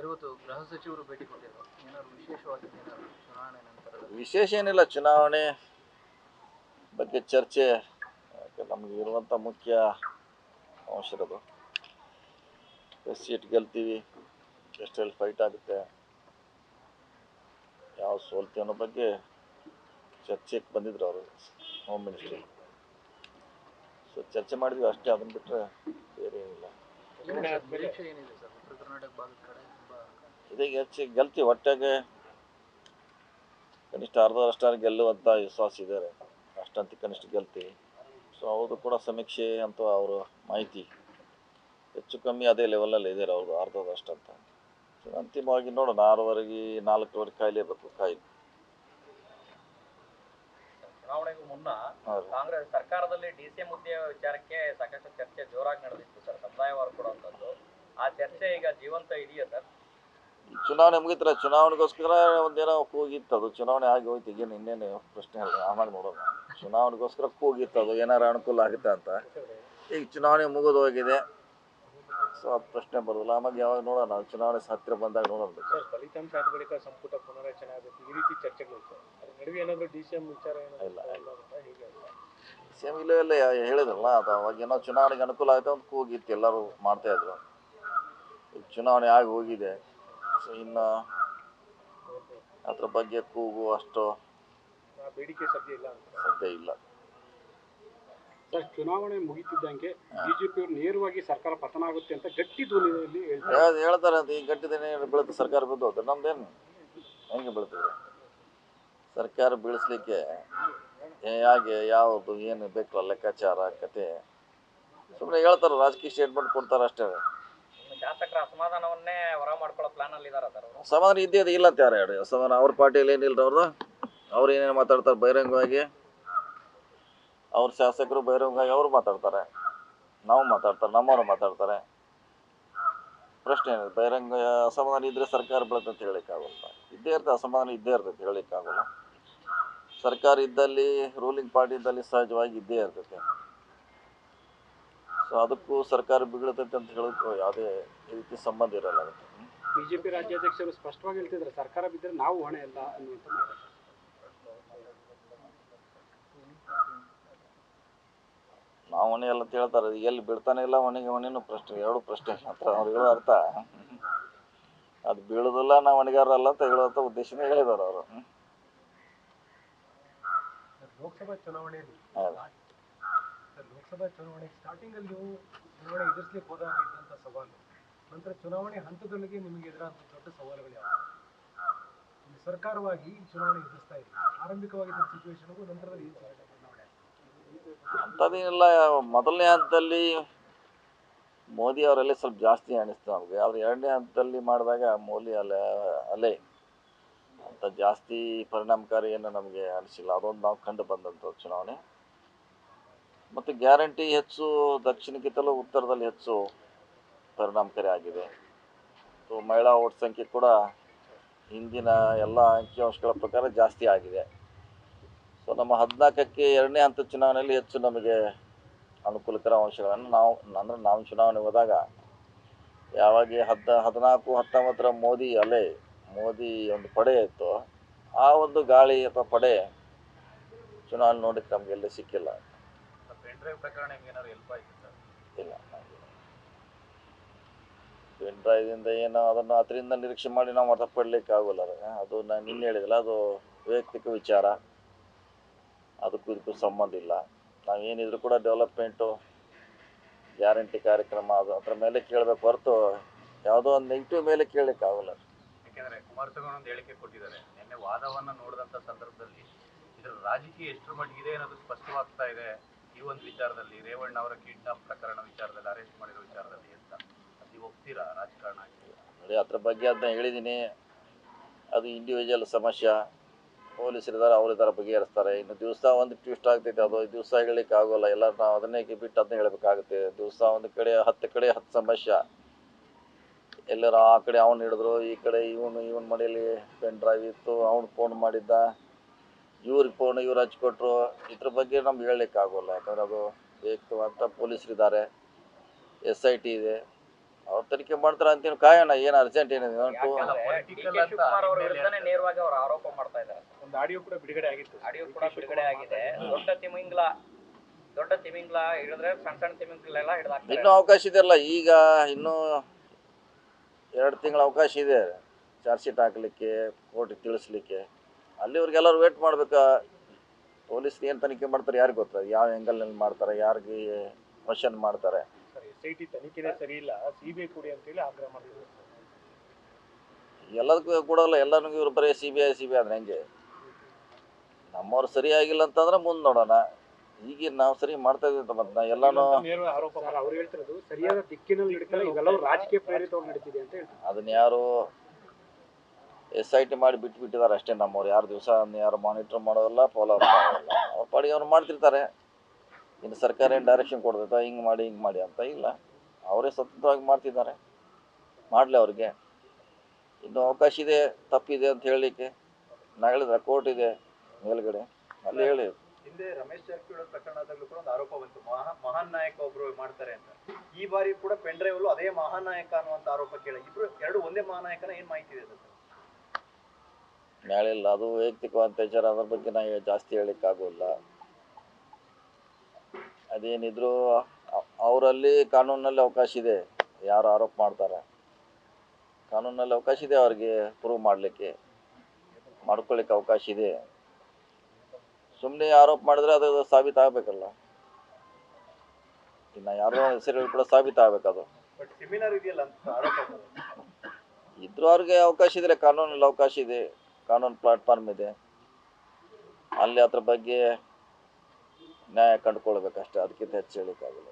Sir ಇವತ್ತು ಗೃಹ ಸಚಿವರು ಭೇಟಿ ಕೊಟ್ಟಿದ್ರು. ಏನಾದ್ರು ವಿಶೇಷವಾಗಿ ಏನಾದ್ರು ಚುನಾವಣೆ ನಂತರದ ವಿಶೇಷ ಏನಿಲ್ಲ ಚುನಾವಣೆ ಬಗ್ಗೆ ಚರ್ಚೆ ನಮ್ಗೆ ಇರುವಂಥ ಮುಖ್ಯ ಅಂಶ ಇರೋದು. ಎಷ್ಟು ಸೀಟ್ ಗೆಲ್ತೀವಿ ಎಷ್ಟೆಲ್ಲಿ ಫೈಟ್ ಆಗುತ್ತೆ. ಯಾವ ಸೋಲ್ತೀವಿ ಅನ್ನೋ ಬಗ್ಗೆ ಚರ್ಚೆಗೆ ಬಂದಿದ್ರು ಅವರು ಹೋಮ್ ಮಿನಿಸ್ಟ್ರಿ ಸೊ ಚರ್ಚೆ ಮಾಡಿದ್ವಿ ಅಷ್ಟೇ ಅದನ್ನ ಬಿಟ್ಟರೆ ಬೇರೆ ಏನಿಲ್ಲ. ನಿರೀಕ್ಷೆ ಏನಿದೆ ಸರ್? ಉತ್ತರ ಕರ್ನಾಟಕ ಭಾಗದ ಕಡೆ? ಇದೀಗ ಹೆಚ್ಚು ಗೆಲ್ತಿ ಒಟ್ಟಾಗೆ ಕನಿಷ್ಠ ಅರ್ಧ ಅಷ್ಟಾರು ಗೆಲ್ಲುವಂಥ ವಿಶ್ವಾಸ ಇದ್ದಾರೆ ಅಷ್ಟಂತ ಕನಿಷ್ಠ ಗೆಲ್ತಿ ಸೊ ಅವರು ಕೂಡ ಸಮೀಕ್ಷೆ ಅಂತ ಅವರು ಮಾಹಿತಿ ಹೆಚ್ಚು ಕಮ್ಮಿ ಅದೇ ಲೆವೆಲಲ್ಲಿ ಇದ್ದಾರೆ ಅವ್ರದ್ದು ಅಂತ. ಸೊ ಅಂತಿಮವಾಗಿ ನೋಡೋಣ. ಆರುವರೆಗೆ ನಾಲ್ಕುವರೆಗೆ ಕಾಯಲೇಬೇಕು ಕಾಯಿಲೆ. ಚುನಾವಣೆಗೂ ಮುನ್ನ ಕಾಂಗ್ರೆಸ್ ಸರ್ಕಾರದಲ್ಲಿ ಡಿ ಸಿ ಹುದ್ದೆಯ ವಿಚಾರಕ್ಕೆ ಸಾಕಷ್ಟು ಚರ್ಚೆ ಜೋರಾಗಿ ನಡೆದಿತ್ತು ಸರ್. ಸಮುದಾಯವಾರು ಕೊಡುವಂಥದ್ದು. ಆ ಚರ್ಚೆ ಈಗ ಜೀವಂತ ಇದೆಯಾ ಸರ್? ಚುನಾವಣೆ ಮುಗಿತರ ಚುನಾವಣೆಗೋಸ್ಕರ ಒಂದೇನೋ ಕೂಗಿತ್ತು ಅದು. ಚುನಾವಣೆ ಆಗಿ ಹೋಯ್ತು. ಈಗೇನು ಇನ್ನೇನು ಪ್ರಶ್ನೆ ಅಲ್ಲ ಆಮೇಲೆ ನೋಡೋಣ. ಚುನಾವಣೆಗೋಸ್ಕರ ಕೂಗಿತ್ತು ಅದು. ಏನಾರು ಅನುಕೂಲ ಆಗುತ್ತೆ ಅಂತ. ಈಗ ಚುನಾವಣೆ ಮುಗಿದು ಹೋಗಿದೆ. ಸೊ ಅದು ಪ್ರಶ್ನೆ ಬರೋದಿಲ್ಲ. ಆಮೇಲೆ ಯಾವಾಗ ನೋಡೋಣ. ಚುನಾವಣೆ ಹತ್ತಿರ ಬಂದಾಗ ನೋಡೋಣ. ಫಲಿತಾಂಶ ಆದ ಬಳಿಕ ಸಂಪುಟ ಪುನರಚನೆ ಆಗುತ್ತೆ. ಈ ರೀತಿ ಚರ್ಚೆಗಳು ನಡುವೆ ಏನಾದರೂ ಡಿ ಸಿ ಎಂ ವಿಚಾರ ಇಲ್ಲ? ಹೀಗೆ ಸೇಮ್ ಇಲ್ಲೇ ಇಲ್ಲ ಹೇಳಿದ್ರಲ್ಲ ಅದು ಅವಾಗ ಏನೋ ಚುನಾವಣೆಗೆ ಅನುಕೂಲ ಆಗುತ್ತೆ ಅಂತ ಕೂಗಿತ್ತು. ಎಲ್ಲರೂ ಮಾಡ್ತಾ ಇದ್ರು. ಈಗ ಚುನಾವಣೆ ಆಗಿ ಹೋಗಿದೆ. ಸೊ ಇನ್ನು ಅದ್ರ ಬಗ್ಗೆ ಕೂಗು ಅಷ್ಟು ಬೇಡಿಕೆ ಸದ್ಯ ಇಲ್ಲ ಅಂತ. ಸದ್ಯ ಇಲ್ಲ. ಸರ್ ಚುನಾವಣೆ ಮುಗಿತಿದ್ದಂಗೆ ಬಿಜೆಪಿ ಅವರು ನೇರವಾಗಿ ಸರ್ಕಾರ ಪತನ ಆಗುತ್ತೆ ಅಂತ ಗಟ್ಟಿ ಧ್ವನಿಯಲ್ಲಿ ಹೇಳ್ತಾರೆ. ಹೇಳ್- ಹೇಳ್ತಾರೆ ಅಂತ ಈಗ ಗಟ್ಟಿದೇನೆ ಬೀಳುತ್ತೆ ಸರ್ಕಾರ ಬಿದ್ದು ಹೋದ್ರೆ. ನಮ್ದೇನು? ಹೆಂಗೆ ಬೀಳ್ತದೆ? ಸರ್ಕಾರ ಬೀಳಿಸ್ಲಿಕ್ಕೆ ಹೇಗೆ ಯಾವುದು ಏನು ಬೇಕು ಲೆಕ್ಕಾಚಾರ ಕತೆ. ಸುಮ್ಮನೆ ಹೇಳ್ತಾರೆ ರಾಜಕೀಯ ಸ್ಟೇಟ್ಮೆಂಟ್ ಕೊಡ್ತಾರೆ ಅಷ್ಟೇ. ಶಾಸಕರ ಅಸಮಾಧಾನವನ್ನೇ ಹೊರ ಮಾಡ್ಕೊಳ್ಳೋ ಪ್ಲಾನ್ ಅಲ್ಲಿ ಇದಾರ ಸಮಾಧಾನ ಇದ್ದೇ ಇದೆ ಇಲ್ಲ ಅಂತ ಯಾರು ಹೇಳಿ. ಸಮಾಧಾನ ಅವ್ರ ಪಾರ್ಟಿಯಲ್ಲಿ ಏನಿಲ್ಲ ಅವ್ರದ್ದು ಅವ್ರು ಏನೇನು ಮಾತಾಡ್ತಾರೆ ಬಹಿರಂಗವಾಗಿ? ಅವ್ರ ಶಾಸಕರು ಬಹಿರಂಗವಾಗಿ ಅವರು ಮಾತಾಡ್ತಾರೆ. ನಾವು ಮಾತಾಡ್ತಾರೆ, ನಮ್ಮವರು ಮಾತಾಡ್ತಾರೆ. ಪ್ರಶ್ನೆ ಏನಿದೆ? ಬಹಿರಂಗ ಅಸಮಾಧಾನ ಇದ್ದರೆ ಸರ್ಕಾರ ಬೀಳುತ್ತೆ ಅಂತ ಹೇಳಿಕ್ಕಾಗಲ್ಲ ಇದ್ದೇ ಇರ್ತದೆ ಅಸಮಾಧಾನ ಇದ್ದೇ ಇರ್ತೈತೆ ಹೇಳಿಕ್ಕಾಗಲ್ಲ ಸರ್ಕಾರ ಇದ್ದಲ್ಲಿ ರೂಲಿಂಗ್ ಪಾರ್ಟಿ ಇದ್ದಲ್ಲಿ ಸಹಜವಾಗಿ ಇದ್ದೇ ಇರ್ತೈತೆ. ಸೊ ಅದಕ್ಕೂ ಸರ್ಕಾರ ಬಿಗಡತೈತೆ ಅಂತ ಹೇಳೋಕ್ಕೂ ಯಾವುದೇ ರೀತಿ ಸಂಬಂಧ ಇರಲ್ಲ ಅದಕ್ಕೆ. ಬಿಜೆಪಿ ರಾಜ್ಯಾಧ್ಯಕ್ಷರು ಸ್ಪಷ್ಟವಾಗಿ ಹೇಳ್ತಿದ್ದಾರೆ ಸರ್ಕಾರ ಬಿದ್ದರೆ ನಾವು ಹೊಣೆ ಅಲ್ಲ ಅನ್ನುವಂಥ ಮಾತು. ನಾವು ಹೊಣೆ ಎಲ್ಲ ಅಂತ ಹೇಳ್ತಾರೆ ಅದು ಎಲ್ಲಿ ಬಿಡ್ತಾನೆ ಇಲ್ಲ ಹೊಣೆಗೆ ಹೊಣೆನೂ ಪ್ರಶ್ನೆ ಎರಡು ಪ್ರಶ್ನೆ ಅಂತ ಅವ್ರು ಹೇಳೋ ಅರ್ಥ. ಅದು ಬೀಳೋದಿಲ್ಲ ನಾವು ಹೊಣೆಗಾರಲ್ಲ ಅಂತ ಹೇಳುವಂಥ ಉದ್ದೇಶನೇ ಹೇಳಿದಾರೆ ಅವರು. ಲೋಕಸಭಾ ಚುನಾವಣೆಯಲ್ಲಿ ಹೌದು. ಸರ್, ಲೋಕಸಭಾ ಚುನಾವಣೆ ಸ್ಟಾರ್ಟಿಂಗ್ ಅಲ್ಲಿ ನೀವು ಚುನಾವಣೆ ಎದುರಿಸಲಿಕ್ಕೆ ಹೋದಾಗ ಇದ್ದಂಥ ಸವಾಲು. ನಂತರ ಚುನಾವಣೆ ಹಂತದೊಳಗೆ ನಿಮಗೆ ಎದುರಾದಂಥ ದೊಡ್ಡ ಸವಾಲುಗಳು ಯಾವುದು? ಈ ಸರ್ಕಾರವಾಗಿ ಚುನಾವಣೆ ಎದುರಿಸ್ತಾ ಇದೆ ಆರಂಭಿಕವಾಗಿದ್ದ ಸಿಚುವೇಶನ್ಗೂ ನಂತರದಲ್ಲಿ ಏನು ಅಂಥದ್ದೇನಿಲ್ಲ ಮೊದಲನೇ ಹಂತದಲ್ಲಿ ಮೋದಿ ಅವರಲ್ಲೇ ಸ್ವಲ್ಪ ಜಾಸ್ತಿ ಅನಿಸ್ತು ನಮಗೆ. ಆದರೆ ಎರಡನೇ ಹಂತದಲ್ಲಿ ಮಾಡಿದಾಗ ಮೋದಿ ಅಲೆ ಅಲೆ. ಅಂತ ಜಾಸ್ತಿ ಪರಿಣಾಮಕಾರಿ ಏನು ನಮಗೆ ಅನಿಸಿಲ್ಲ. ಅದೊಂದು ನಾವು ಕಂಡು ಬಂದಂಥ ಚುನಾವಣೆ. ಮತ್ತು ಗ್ಯಾರಂಟಿ ಹೆಚ್ಚು, ದಕ್ಷಿಣಕ್ಕಿಂತಲೂ ಉತ್ತರದಲ್ಲಿ ಹೆಚ್ಚು ಪರಿಣಾಮಕಾರಿ ಆಗಿದೆ. ಸೊ ಮಹಿಳಾ ಓಟ್ ಸಂಖ್ಯೆ ಕೂಡ ಹಿಂದಿನ ಎಲ್ಲ ಅಂಕಿಅಂಶಗಳ ಪ್ರಕಾರ ಜಾಸ್ತಿ ಆಗಿದೆ. ಸೊ ನಮ್ಮ ಹದಿನಾಲ್ಕಕ್ಕೆ ಎರಡನೇ ಹಂತದ ಚುನಾವಣೆಯಲ್ಲಿ ಹೆಚ್ಚು ನಮಗೆ ಅನುಕೂಲಕರ ಅಂಶಗಳನ್ನು ನಾವು, ಅಂದರೆ ನಾವು ಚುನಾವಣೆ ಹೋದಾಗ ಯಾವಾಗ ಹದ್ ಹದಿನಾಲ್ಕು, ಹತ್ತೊಂಬತ್ತರ ಮೋದಿ ಅಲೆ, ಮೋದಿ ಒಂದು ಪಡೆ ಇತ್ತು, ಆ ಒಂದು ಗಾಳಿ ಅಥವಾ ಪಡೆ ಚುನಾವಣೆ ನೋಡಕ್ಕೆ ನಮಗೆ ಸಿಕ್ಕಿಲ್ಲ. ಡ್ರೈವ್ ಪ್ರಕರಣ ನಿಮ್ಗೆ ಏನಾದ್ರು ಹೆಲ್ಪ್ ಆಯ್ತು ಸರ್? ಇಲ್ಲ ಪೆನ್ ಡ್ರೈವಿಂದ ಏನೋ ಅದನ್ನು ಅದರಿಂದ ನಿರೀಕ್ಷೆ ಮಾಡಿ ನಾವು ಮತ ಪಡ್ಲಿಕ್ಕೆ ಆಗೋಲ್ಲ ಅದು. ಅದು ನಾನು ನಿನ್ನೆ ಹೇಳಿದಿಲ್ಲ ಅದು ವೈಯಕ್ತಿಕ ವಿಚಾರ. ಅದಕ್ಕೂ ಇದಕ್ಕೂ ಸಂಬಂಧ ಇಲ್ಲ. ನಾವೇನಿದ್ರು ಕೂಡ ಡೆವಲಪ್ಮೆಂಟು ಗ್ಯಾರಂಟಿ ಕಾರ್ಯಕ್ರಮ ಅದು ಅದ್ರ ಮೇಲೆ ಕೇಳಬೇಕು ಹೊರತು ಯಾವುದೋ ಒಂದು ನೆಗೆಟಿವ್ ಮೇಲೆ ಕೇಳಲಿಕ್ಕೆ ಆಗೋಲ್ಲ ಯಾಕೆಂದ್ರೆ ಕುಮಾರಸ್ವಾಮಿ ಒಂದು ಹೇಳಿಕೆ ಕೊಟ್ಟಿದ್ದಾರೆ. ನಿನ್ನೆ ವಾದವನ್ನ ನೋಡಿದಂತ ಸಂದರ್ಭದಲ್ಲಿ ಇದರ ರಾಜಕೀಯ ಎಷ್ಟರ ಮಟ್ಟಿಗಿದೆ ಅನ್ನೋದು ಸ್ಪಷ್ಟವಾಗ್ತಾ ಇದೆ. ಈ ಒಂದು ವಿಚಾರದಲ್ಲಿ ರೇವಣ್ಣ ಅವರ ಕಿಡ್ನಾಪ್ ಪ್ರಕರಣ ವಿಚಾರದಲ್ಲಿ ಅರೆಸ್ಟ್ ಮಾಡಿರೋ ವಿಚಾರದಲ್ಲಿ ಅಂತ ಅದು ನೀವು ಒಪ್ತೀರಾ ರಾಜಕಾರಣ ನೋಡಿ, ಅದ್ರ ಬಗ್ಗೆ ಅದನ್ನ ಹೇಳಿದ್ದೀನಿ ಅದು ಇಂಡಿವಿಜುವಲ್ ಸಮಸ್ಯೆ. ಪೊಲೀಸರಿದ್ದಾರೆ ಅವರಿದ್ದಾರೆ ಬಗೆಹರಿಸ್ತಾರೆ. ಇನ್ನು ದಿವಸ ಒಂದು ಟ್ವಿಸ್ಟ್ ಆಗ್ತೈತೆ ಅದು. ದಿವಸ ಹೇಳಲಿಕ್ಕೆ ಆಗೋಲ್ಲ. ಎಲ್ಲ ನಾವು ಅದನ್ನೇ ಬಿಟ್ಟು ಅದನ್ನ ಹೇಳಬೇಕಾಗುತ್ತೆ. ದಿವಸ ಒಂದು ಕಡೆ ಹತ್ತು ಕಡೆ ಹತ್ತು ಸಮಸ್ಯೆ. ಎಲ್ಲರೂ ಆ ಕಡೆ ಅವ್ನು ಹಿಡಿದ್ರು, ಈ ಕಡೆ ಇವನು, ಇವನ ಮನೆಯಲ್ಲಿ ಪೆನ್ ಡ್ರೈವ್ ಇತ್ತು, ಅವ್ನು ಫೋನ್ ಮಾಡಿದ್ದ. ಇವ್ರಿಗೆ ಫೋನ್ ಇವ್ರು ಹಚ್ಕೊಟ್ರು ಇದ್ರ ಬಗ್ಗೆ ನಮ್ಗೆ ಹೇಳಲಿಕ್ಕೆ ಆಗೋಲ್ಲ ಯಾಕಂದ್ರೆ ಅದು ಬೇಕು ಅಂತ ಪೊಲೀಸರಿದ್ದಾರೆ ಎಸ್ ಐ ಟಿ ಇದೆ. ಅವ್ರು ತನಿಖೆ ಮಾಡ್ತಾರೆ ಅಂತೀನಿ. ಕಾಯೋಣ ಏನು ಅರ್ಜೆಂಟ್ ಏನಿದೆ? ನೇರವಾಗಿ ಅವರು ಆರೋಪ ಮಾಡ್ತಾ ಇದ್ದಾರೆ. ಒಂದು ಆಡಿಯೋ ಕೂಡ ಬಿಡುಗಡೆ ಆಗಿತ್ತು. ಆಡಿಯೋ ಕೂಡ ಬಿಡುಗಡೆ ಆಗಿದೆ. ದೊಡ್ಡ ತಿಮಿಂಗ್ಲ ದೊಡ್ಡ ತಿಮಿಂಗ್ಲ ಹಿಡಿದ್ರೆ ಸಣ್ಣ ಸಣ್ಣ ತಿಮಿಂಗ್ಲೆಲ್ಲ ಹಿಡಿದಾಕ್ತಾರೆ. ಇನ್ನೂ ಅವಕಾಶ ಇದೆಯಲ್ಲ? ಈಗ ಇನ್ನೂ ಎರಡು ತಿಂಗಳ ಅವಕಾಶ ಇದೆ. ಚಾರ್ಜ್ ಶೀಟ್ ಹಾಕಲಿಕ್ಕೆ ಕೋರ್ಟಿಗೆ ತಿಳಿಸ್ಲಿಕ್ಕೆ. ಅಲ್ಲಿವ್ರಿಗೆಲ್ಲರೂ ವೇಟ್ ಮಾಡ್ಬೇಕಾ. ಪೊಲೀಸ್ ಏನು ತನಿಖೆ ಮಾಡ್ತಾರೆ ಯಾರಿಗೆ ಗೊತ್ತ? ಯಾವ ಆ್ಯಂಗಲ್ನಲ್ಲಿ ಮಾಡ್ತಾರೆ ಯಾರಿಗೆ ಕ್ವಶನ್ ಮಾಡ್ತಾರೆ? ಸರ್ ಎಸ್ ಐ ಟಿ ತನಿಖೆನೇ ಸರಿ ಇಲ್ಲ. ಸಿ ಕೊಡಿ ಅಂತೇಳಿ ಆಗ್ರಹ ಮಾಡಿದ್ರು ಎಲ್ಲದಕ್ಕೂ ಕೊಡಲ್ಲ ಎಲ್ಲರಿಗೂ ಇವ್ರು ಬರೀ C B I C B ಅಂದ್ರೆ ಹೆಂಗೆ? ನಮ್ಮವ್ರು ಸರಿಯಾಗಿಲ್ಲ ಅಂತಂದ್ರೆ ಮುಂದೆ ನೋಡೋಣ. ಈಗ ನಾವು ಸರಿ ಮಾಡ್ತಾ ಇದ್ದೀವಿ ಅಂತ ಮತ್ತೆ ಎಲ್ಲಾನು ನೇರ ಆರೋಪ ಸರ್ ಅವ್ರು ಹೇಳ್ತಿರೋದು ಸರಿಯಾದ ದಿಕ್ಕಿನಲ್ಲಿ ನಡೀತಾರೆ ಇವೆಲ್ಲವೂ ರಾಜಕೀಯ ಪ್ರೇರಿತವಾಗಿ ನಡೀತಿದೆ ಅಂತ ಹೇಳ್ತಾರೆ. ಅದನ್ನ ಯಾರು ಎಸ್ ಐ ಟಿ ಮಾಡಿ ಬಿಟ್ಬಿಟ್ಟಿದ್ದಾರೆ ಅಷ್ಟೇ ನಮ್ಮವ್ರು. ಯಾರು ದಿವಸ ಯಾರು ಮಾನಿಟ್ರ್ ಮಾಡೋದಿಲ್ಲ ಫಾಲೋ ಅಪ್ ಮಾಡೋದಿಲ್ಲ. ಅವ್ರ ಪಾಡಿಗೆ ಅವ್ರು ಮಾಡ್ತಿರ್ತಾರೆ. ಇನ್ನು ಸರ್ಕಾರ ಏನು ಡೈರೆಕ್ಷನ್ ಕೊಡ್ತೈತೆ, ಹಿಂಗೆ ಮಾಡಿ ಹಿಂಗೆ ಮಾಡಿ ಅಂತ ಇಲ್ಲ. ಅವರೇ ಸ್ವತಂತ್ರವಾಗಿ ಮಾಡ್ತಿದ್ದಾರೆ. ಮಾಡಲಿ ಅವ್ರಿಗೆ. ಇನ್ನು ಅವಕಾಶ ಇದೆ, ತಪ್ಪಿದೆ ಅಂತ ಹೇಳಲಿಕ್ಕೆ. ನಾ ಹೇಳಿದ್ರೆ ಕೋರ್ಟ್ ಇದೆ ಮೇಲ್ಗಡೆ. ಅಲ್ಲಿ ಹೇಳಿ. ಹಿಂದೆ ರಮೇಶ್ ಜಾರಕಿಹೊಳಿ ಪ್ರಕರಣದಲ್ಲೂ ಕೂಡ ಒಂದು ಆರೋಪ ಬಂತು. ಮಹಾ, ಮಹಾನ್ ನಾಯಕ ಒಬ್ರು ಮಾಡ್ತಾರೆ ಅಂತ. ಈ ಬಾರಿ ಕೂಡ ಪೆನ್ ಡ್ರೈವ್ ಅಲ್ಲೂ ಅದೇ ಮಹಾನ್ ನಾಯಕ ಅನ್ನುವಂತ ಆರೋಪ ಕೇಳಿ. ಇಬ್ರು, ಎರಡು ಒಂದೇ ಮಹಾನಾಯಕನ ಏನ್ ಮಾಹಿತಿ ಇದೆ ಇಲ್ಲ ಅದು ವೈಯಕ್ತಿಕವಾದ ವಿಚಾರ ಅದ್ರ ಬಗ್ಗೆ ನಾ ಜಾಸ್ತಿ ಹೇಳಲಿಕ್ಕಾಗೋಲ್ಲ ಅದೇನಿದ್ರು ಅವರಲ್ಲಿ ಕಾನೂನಲ್ಲಿ ಅವಕಾಶ ಇದೆ. ಯಾರು ಆರೋಪ ಮಾಡ್ತಾರೆ. ಕಾನೂನಲ್ಲಿ ಅವಕಾಶ ಇದೆ ಅವ್ರಿಗೆ ಪ್ರೂವ್ ಮಾಡಲಿಕ್ಕೆ. ಮಾಡ್ಕೊಳ್ಳಿಕ್ಕೆ ಅವಕಾಶ ಇದೆ. ಸುಮ್ಮನೆ ಆರೋಪ ಮಾಡಿದ್ರೆ ಅದು ಸಾಬೀತಾಗಬೇಕಲ್ಲ. ಇನ್ನು ಯಾರೋ ಹೆಸರು ಕೂಡ ಸಾಬೀತಾಗಬೇಕದು. ಆರೋಪ ಅದು. ಇದ್ರೂ ಅವ್ರಿಗೆ ಅವಕಾಶ ಇದ್ರೆ ಕಾನೂನಲ್ಲಿ ಅವಕಾಶ ಇದೆ. ಕಾನೂನು ಪ್ಲಾಟ್ಫಾರ್ಮ್ ಇದೆ. ಅಲ್ಲಿ ಅದ್ರ ಬಗ್ಗೆ ನ್ಯಾಯ ಕಂಡುಕೊಳ್ಬೇಕಷ್ಟೇ. ಅದಕ್ಕಿಂತ ಹೆಚ್ಚು ಹೇಳಿಕ್ಕಾಗಲ್ಲ.